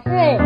씨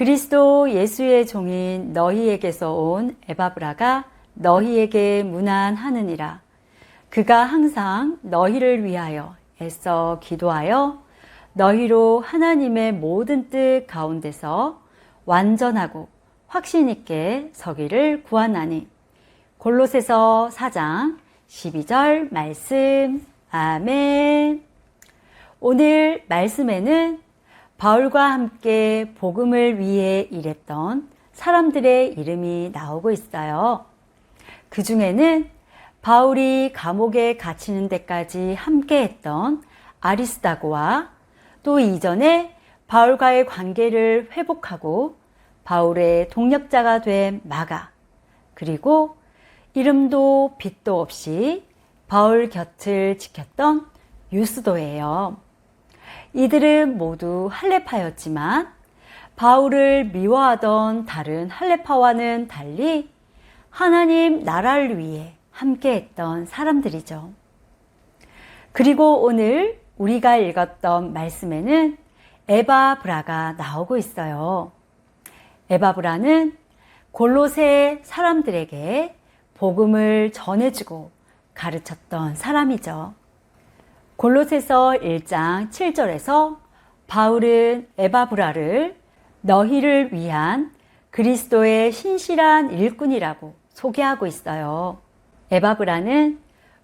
그리스도 예수의 종인 너희에게서 온 에바브라가 너희에게 문안하느니라. 그가 항상 너희를 위하여 애써 기도하여 너희로 하나님의 모든 뜻 가운데서 완전하고 확신 있게 서기를 구하나니. 골로새서 4장 12절 말씀. 아멘. 오늘 말씀에는 바울과 함께 복음을 위해 일했던 사람들의 이름이 나오고 있어요. 그 중에는 바울이 감옥에 갇히는 데까지 함께 했던 아리스다고와 또 이전에 바울과의 관계를 회복하고 바울의 동력자가 된 마가 그리고 이름도 빛도 없이 바울 곁을 지켰던 유스도예요. 이들은 모두 할레파였지만 바울을 미워하던 다른 할레파와는 달리 하나님 나라를 위해 함께했던 사람들이죠. 그리고 오늘 우리가 읽었던 말씀에는 에바브라가 나오고 있어요. 에바브라는 골로새 사람들에게 복음을 전해주고 가르쳤던 사람이죠. 골로새서 1장 7절에서 바울은 에바브라를 너희를 위한 그리스도의 신실한 일꾼이라고 소개하고 있어요. 에바브라는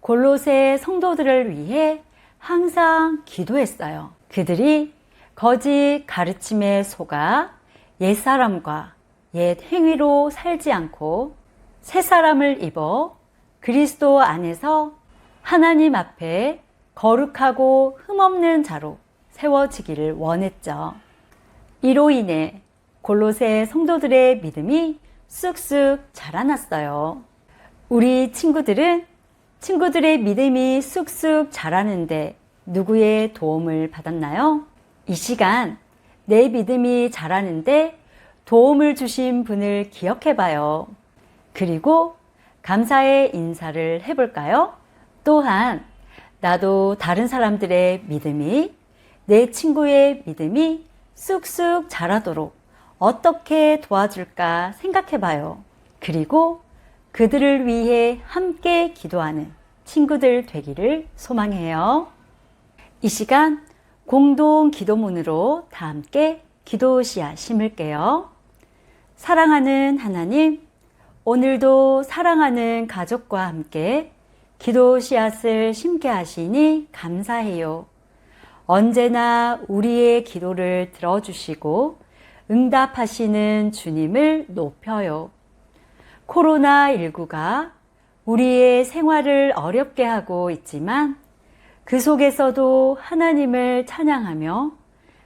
골로새 성도들을 위해 항상 기도했어요. 그들이 거짓 가르침에 속아 옛사람과 옛 행위로 살지 않고 새 사람을 입어 그리스도 안에서 하나님 앞에 거룩하고 흠없는 자로 세워지기를 원했죠. 이로 인해 골로새 성도들의 믿음이 쑥쑥 자라났어요. 우리 친구들은 친구들의 믿음이 쑥쑥 자라는데 누구의 도움을 받았나요? 이 시간 내 믿음이 자라는데 도움을 주신 분을 기억해 봐요. 그리고 감사의 인사를 해볼까요? 또한 나도 다른 사람들의 믿음이 내 친구의 믿음이 쑥쑥 자라도록 어떻게 도와줄까 생각해 봐요. 그리고 그들을 위해 함께 기도하는 친구들 되기를 소망해요. 이 시간 공동 기도문으로 다 함께 기도 씨앗 심을게요. 사랑하는 하나님, 오늘도 사랑하는 가족과 함께 기도 씨앗을 심게 하시니 감사해요. 언제나 우리의 기도를 들어주시고 응답하시는 주님을 높여요. 코로나19가 우리의 생활을 어렵게 하고 있지만 그 속에서도 하나님을 찬양하며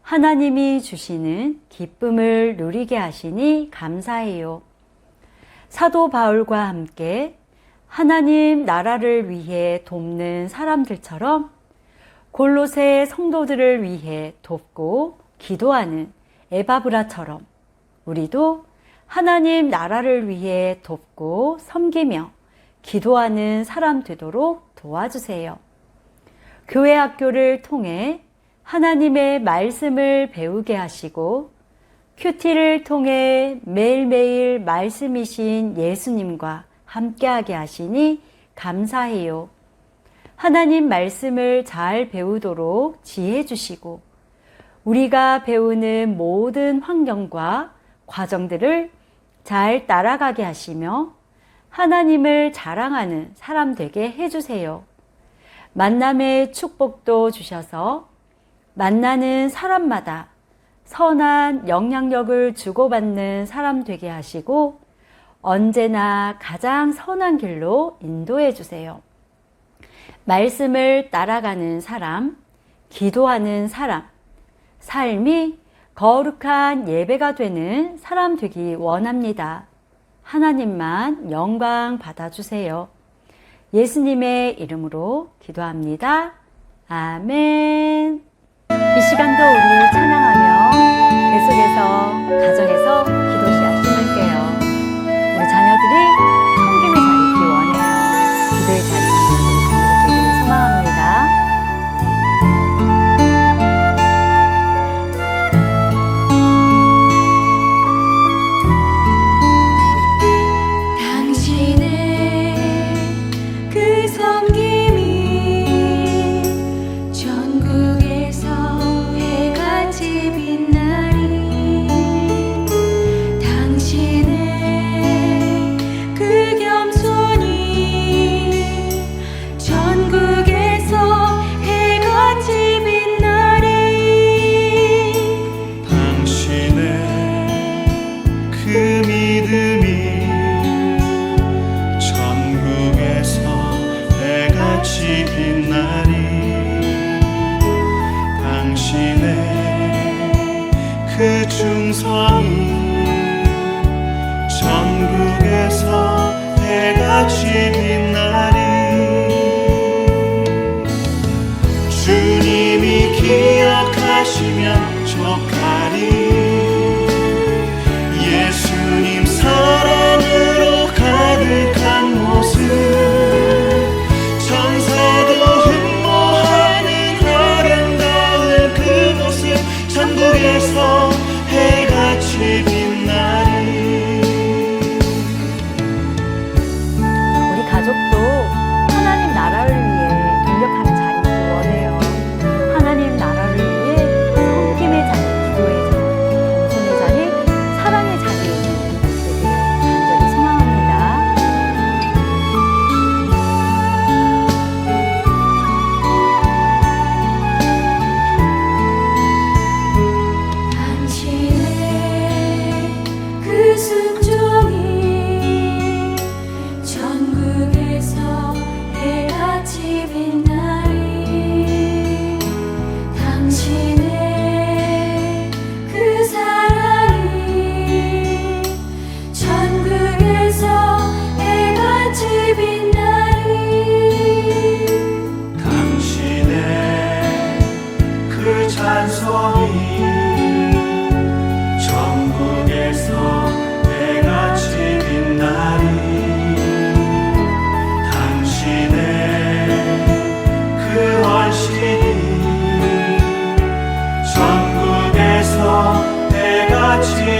하나님이 주시는 기쁨을 누리게 하시니 감사해요. 사도 바울과 함께 하나님 나라를 위해 돕는 사람들처럼 골로새 성도들을 위해 돕고 기도하는 에바브라처럼 우리도 하나님 나라를 위해 돕고 섬기며 기도하는 사람 되도록 도와주세요. 교회 학교를 통해 하나님의 말씀을 배우게 하시고 큐티를 통해 매일매일 말씀이신 예수님과 함께하게 하시니 감사해요. 하나님 말씀을 잘 배우도록 지혜 주시고 우리가 배우는 모든 환경과 과정들을 잘 따라가게 하시며 하나님을 자랑하는 사람 되게 해주세요. 만남의 축복도 주셔서 만나는 사람마다 선한 영향력을 주고받는 사람 되게 하시고 언제나 가장 선한 길로 인도해 주세요. 말씀을 따라가는 사람, 기도하는 사람, 삶이 거룩한 예배가 되는 사람 되기 원합니다. 하나님만 영광 받아주세요. 예수님의 이름으로 기도합니다. 아멘. 이 시간도 우리 찬양 믿음이 전국에서 해같이 빛나리 당신의 그 충성이 전국에서 해같이 빛나리 주님이 기억하시면 족하리 해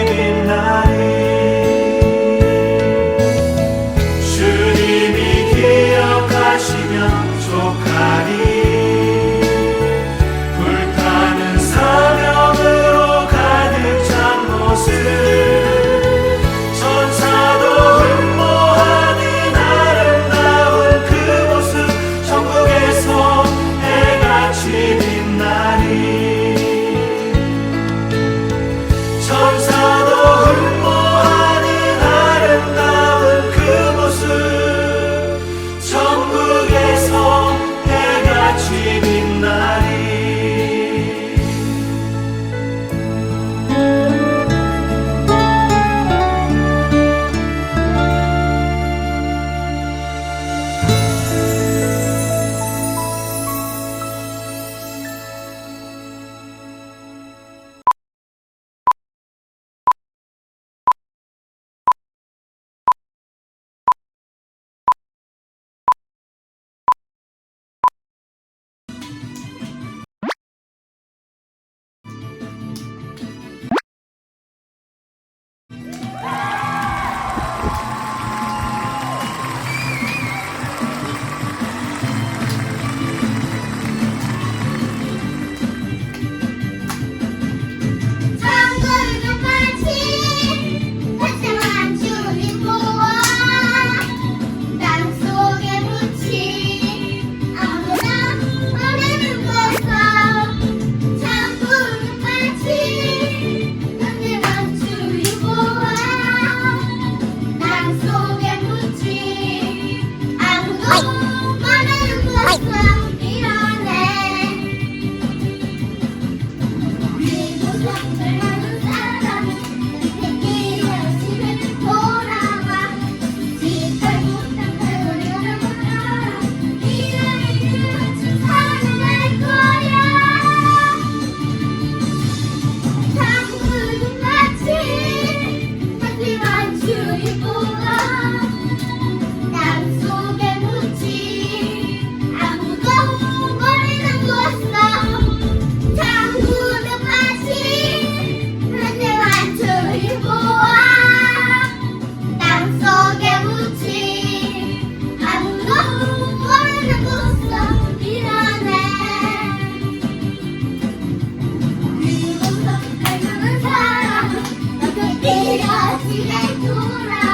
Thank you.